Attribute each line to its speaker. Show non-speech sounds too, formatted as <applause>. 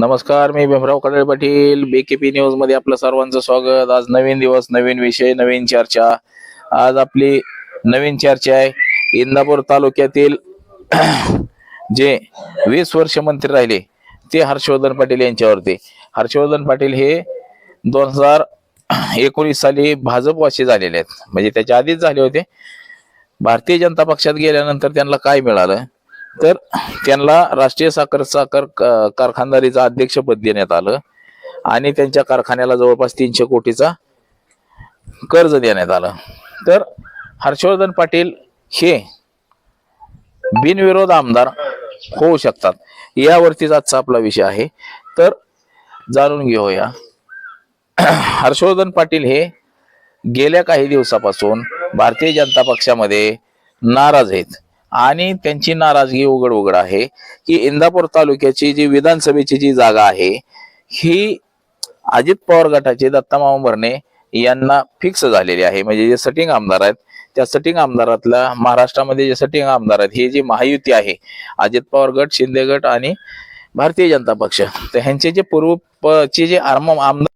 Speaker 1: नमस्कार मी भीमराव कडाळे पाटील. बीकेपी न्यूजमध्ये आपलं सर्वांचं स्वागत. आज नवीन दिवस नवीन विषय नवीन चर्चा. आज आपली नवीन चर्चा आहे. इंदापूर तालुक्यातील <clears throat> जे वीस वर्ष मंत्री राहिले ते हर्षवर्धन पाटील यांच्यावरती. हर्षवर्धन पाटील हे दोन हजार एकोणीस साली भाजपवाशी झालेले आहेत. म्हणजे त्याच्या आधीच झाले होते. भारतीय जनता पक्षात गेल्यानंतर त्यांना काय मिळालं? तर त्यांना राष्ट्रीय साखर साखर क- कारखानदारीचं अध्यक्षपद देण्यात आलं. आणि त्यांच्या कारखान्याला जवळपास तीनशे कोटीचा कर्ज देण्यात आलं. तर हर्षवर्धन पाटील हे बिनविरोध आमदार होऊ शकतात. यावरतीच आजचा आपला विषय आहे. तर जाणून घेऊया. हर्षवर्धन पाटील हे गेल्या काही दिवसापासून भारतीय जनता पक्षामध्ये नाराज आहेत. आणि त्यांची नाराजगी उघड उघड आहे की इंदापूर तालुक्याची जी विधानसभेची जी जागा आहे ही अजित पवार गटाचे दत्तामामा भरणे यांना फिक्स झालेली आहे. म्हणजे जे सटिंग आमदार आहेत त्या सटिंग आमदारातल्या महाराष्ट्रामध्ये जे सटिंग आमदार आहेत ही जी महायुती आहे अजित पवार गट शिंदे गट आणि भारतीय जनता पक्ष तर ह्यांचे जे पूर्व प- चे जे आरम आमदार